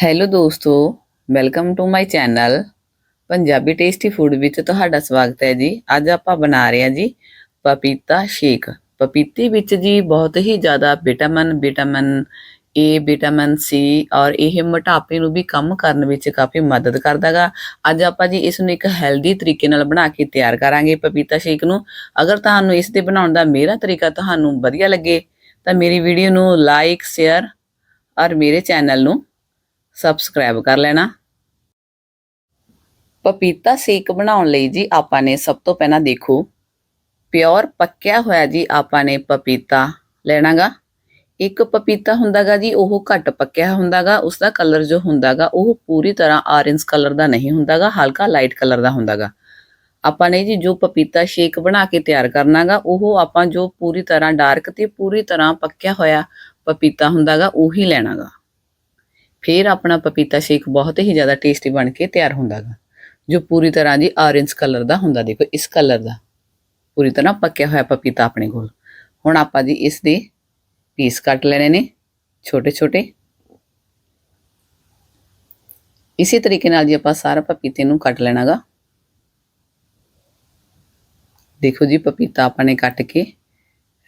Hello ਦੋਸਤੋ welcome to my channel Punjabi tasty food ਵਿੱਚ ਤੁਹਾਡਾ ਸਵਾਗਤ ਹੈ ਜੀ। ਅੱਜ ਆਪਾਂ ਬਣਾ ਰਹੇ ਹਾਂ ਜੀ ਪਪੀਤਾ ਸ਼ੇਕ। ਪਪੀਤੇ ਵਿੱਚ ਜੀ ਬਹੁਤ ਹੀ ਜ਼ਿਆਦਾ vitamin vitamin A vitamin C ਔਰ ਇਹ ਮੋਟਾਪੇ ਨੂੰ ਵੀ ਕਮ ਕਰਨ ਵਿੱਚ ਕਾਫੀ ਮਦਦ ਕਰਦਾਗਾ ਅੱਜ ਆਪਾਂ ਜੀ ਇਸ ਨੂੰ ਇੱਕ ਹੈਲਦੀ ਤਰੀਕੇ ਨਾਲ ਬਣਾ ਕੇ ਤਿਆਰ ਕਰਾਂਗੇ ਪਪੀਤਾ ਸ਼ੇਕ ਨੂੰ। ਅਗਰ ਤੁਹਾਨੂੰ ਇਸ ਦੇ ਬਣਾਉਣ ਦਾ ਮੇਰਾ ਤਰੀਕਾ ਤੁਹਾਨੂੰ ਵਧੀਆ ਲੱਗੇ, ਤਾਂ ਮੇਰੀ ਵੀਡੀਓ ਨੂੰ ਲਾਈਕ ਸ਼ੇਅਰ ਔਰ ਮੇਰੇ ਚੈਨਲ ਨੂੰ ਸਬਸਕ੍ਰਾਈਬ ਕਰ ਲੈਣਾ। ਪਪੀਤਾ ਸ਼ੇਕ ਬਣਾਉਣ ਲਈ ਜੀ ਆਪਾਂ ਨੇ ਸਭ ਤੋਂ ਪਹਿਲਾਂ ਦੇਖੋ, ਪਿਓਰ ਪੱਕਿਆ ਹੋਇਆ ਜੀ ਆਪਾਂ ਨੇ ਪਪੀਤਾ ਲੈਣਾਗਾ। ਇੱਕ ਪਪੀਤਾ ਹੁੰਦਾਗਾ ਜੀ, ਉਹ ਘੱਟ ਪੱਕਿਆ ਹੁੰਦਾਗਾ ਉਸ ਦਾ ਕਲਰ ਜੋ ਹੁੰਦਾਗਾ, ਉਹ ਪੂਰੀ ਤਰ੍ਹਾਂ ਔਰੇਂਜ ਕਲਰ ਦਾ ਨਹੀਂ ਹੁੰਦਾਗਾ, ਹਲਕਾ ਲਾਈਟ ਕਲਰ ਦਾ ਹੁੰਦਾਗਾ। ਆਪਾਂ ਨੇ ਜੀ ਜੋ ਪਪੀਤਾ ਸ਼ੇਕ ਬਣਾ ਕੇ ਤਿਆਰ ਕਰਨਾਗਾ, ਉਹ ਆਪਾਂ ਜੋ ਪੂਰੀ ਤਰ੍ਹਾਂ ਡਾਰਕ ਤੇ ਪੂਰੀ ਤਰ੍ਹਾਂ ਪੱਕਿਆ ਹੋਇਆ ਪਪੀਤਾ ਹੁੰਦਾਗਾ, ਉਹੀ ਲੈਣਾਗਾ। ਫਿਰ ਆਪਣਾ ਪਪੀਤਾ ਸ਼ੇਕ ਬਹੁਤ ਹੀ ਜ਼ਿਆਦਾ ਟੇਸਟੀ ਬਣ ਕੇ ਤਿਆਰ ਹੁੰਦਾਗਾ। ਜੋ ਪੂਰੀ ਤਰ੍ਹਾਂ ਜੀ ਔਰੇਂਜ ਕਲਰ ਦਾ ਹੁੰਦਾ, ਦੇਖੋ ਇਸ ਕਲਰ ਦਾ। ਪੂਰੀ ਤਰ੍ਹਾਂ ਪੱਕਿਆ ਹੋਇਆ ਪਪੀਤਾ ਆਪਣੇ ਕੋਲ। ਹੁਣ ਆਪਾਂ ਜੀ ਇਸ ਦੇ ਪੀਸ ਕੱਟ ਲੈਣੇ ਨੇ ਛੋਟੇ ਛੋਟੇ ਇਸੇ ਤਰੀਕੇ ਨਾਲ ਜੀ ਆਪਾਂ ਸਾਰਾ ਪਪੀਤੇ ਨੂੰ ਕੱਟ ਲੈਣਾਗਾ। ਦੇਖੋ ਜੀ ਪਪੀਤਾ ਆਪਾਂ ਨੇ ਕੱਟ ਕੇ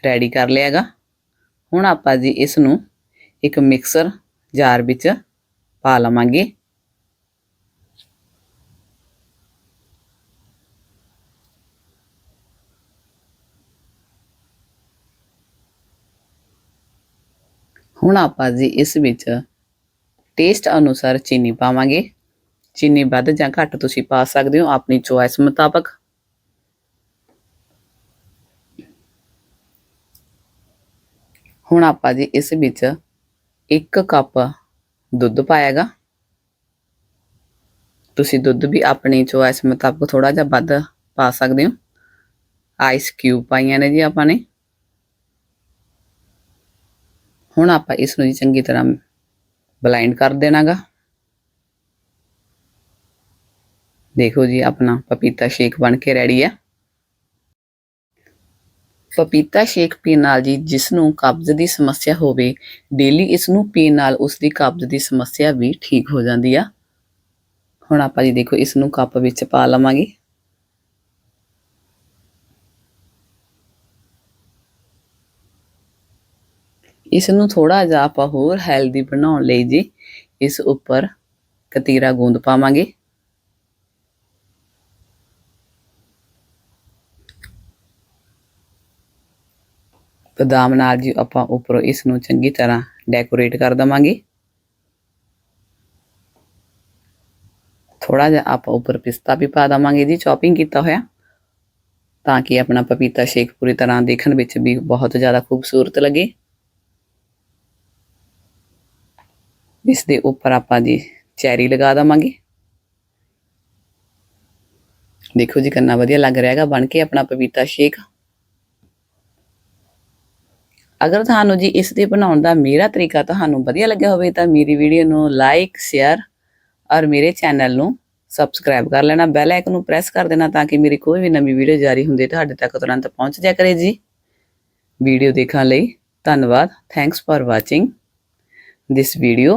ਰੈਡੀ ਕਰ ਲਿਆਗਾ। ਹੁਣ ਆਪਾਂ ਜੀ ਇਸ ਨੂੰ ਇੱਕ ਮਿਕਸਰ ਜਾਰ ਵਿੱਚ ਪਾ ਲਵਾਂਗੇ। ਹੁਣ ਆਪਾਂ ਜੀ ਇਸ ਵਿੱਚ ਟੇਸਟ ਅਨੁਸਾਰ ਚੀਨੀ ਪਾਵਾਂਗੇ। ਚੀਨੀ ਵੱਧ ਜਾਂ ਘੱਟ ਤੁਸੀਂ ਪਾ ਸਕਦੇ ਹੋ, ਆਪਣੀ ਚੋਇਸ ਮੁਤਾਬਕ। ਹੁਣ ਆਪਾਂ ਜੀ ਇਸ ਵਿੱਚ 1 ਕੱਪ ਦੁੱਧ ਪਾਇਆਗਾ ਤੁਸੀਂ ਦੁੱਧ ਵੀ ਆਪਣੀ ਚੋਇਸ ਮੁਤਾਬਕ ਥੋੜਾ ਜਿਹਾ ਵੱਧ ਪਾ ਸਕਦੇ ਹੋ। ਆਈਸ ਕਿਊਬ ਪਾਈਆਂ ਨੇ ਜੀ ਆਪਾਂ ਨੇ। ਹੁਣ ਆਪਾਂ ਇਸ ਨੂੰ ਜੀ ਚੰਗੀ ਤਰ੍ਹਾਂ ਬਲਾਈਂਡ ਕਰ ਦੇਣਾਗਾ। ਦੇਖੋ ਜੀ ਆਪਣਾ ਪਪੀਤਾ ਸ਼ੇਕ ਬਣ ਕੇ ਰੈਡੀ ਹੈ ਪਪੀਤਾ ਸ਼ੇਕ ਪੀਣ ਨਾਲ ਜੀ ਜਿਸ ਨੂੰ ਕਬਜ਼ ਦੀ ਸਮੱਸਿਆ ਹੋਵੇ ਡੇਲੀ ਇਸ ਨੂੰ ਪੀਣ ਨਾਲ ਉਸ ਦੀ ਕਬਜ਼ ਦੀ ਸਮੱਸਿਆ ਵੀ ਠੀਕ ਹੋ ਜਾਂਦੀ ਆ। ਹੁਣ ਆਪਾਂ ਜੀ ਦੇਖੋ ਇਸ ਨੂੰ ਕੱਪ ਵਿੱਚ ਪਾ ਲਵਾਂਗੇ। ਇਸ ਨੂੰ ਥੋੜਾ ਜਿਹਾ ਆਪਾਂ ਹੋਰ ਹੈਲਦੀ ਬਣਾਉਣ ਲਈ ਜੀ ਇਸ ਉੱਪਰ ਕਤੀਰਾ ਗੂੰਦ ਪਾਵਾਂਗੇ। ਬਦਾਮ ਨਾਲ ਜੀ, ਆਪਾਂ ਉੱਪਰੋਂ ਇਸ ਨੂੰ ਚੰਗੀ ਤਰ੍ਹਾਂ ਡੈਕੋਰੇਟ ਕਰ ਦਵਾਂਗੇ। ਥੋੜਾ ਜਿਹਾ ਆਪਾਂ ਉੱਪਰ ਪਿਸਤਾ ਵੀ ਪਾ ਦਵਾਂਗੇ ਜੀ ਚੌਪਿੰਗ ਕੀਤਾ ਹੋਇਆ। ਤਾਂ ਕਿ ਆਪਣਾ ਪਪੀਤਾ ਸ਼ੇਕ ਪੂਰੀ ਤਰ੍ਹਾਂ ਦੇਖਣ ਵਿੱਚ ਵੀ ਬਹੁਤ ਜ਼ਿਆਦਾ ਖੂਬਸੂਰਤ ਲੱਗੇ। ਇਸ ਦੇ ਉੱਪਰ ਆਪਾਂ ਜੀ ਚੈਰੀ ਲਗਾ ਦਵਾਂਗੇ। ਦੇਖੋ ਜੀ, ਕਿੰਨਾ ਵਧੀਆ ਲੱਗ ਰਿਹਾ ਹੈਗਾ ਬਣ ਕੇ ਆਪਣਾ ਪਪੀਤਾ ਸ਼ੇਕ। ਅਗਰ ਤੁਹਾਨੂੰ ਜੀ ਇਸ ਦੇ ਬਣਾਉਣ ਦਾ ਮੇਰਾ ਤਰੀਕਾ ਤੁਹਾਨੂੰ ਵਧੀਆ ਲੱਗਿਆ ਹੋਵੇ ਤਾਂ ਮੇਰੀ ਵੀਡੀਓ ਨੂੰ ਲਾਈਕ ਸ਼ੇਅਰ ਔਰ ਮੇਰੇ ਚੈਨਲ ਨੂੰ ਸਬਸਕ੍ਰਾਈਬ ਕਰ ਲੈਣਾ ਬੈਲ ਆਈਕਨ ਨੂੰ ਪ੍ਰੈਸ ਕਰ ਦੇਣਾ ਤਾਂ ਕਿ ਮੇਰੀ ਕੋਈ ਵੀ ਨਵੀਂ ਵੀਡੀਓ ਜਾਰੀ ਹੁੰਦੀ ਤੁਹਾਡੇ ਤੱਕ ਤੁਰੰਤ ਪਹੁੰਚ ਜਾਇਆ ਕਰੇ ਜੀ। ਵੀਡੀਓ ਦੇਖਣ ਲਈ ਧੰਨਵਾਦ thanks for watching this video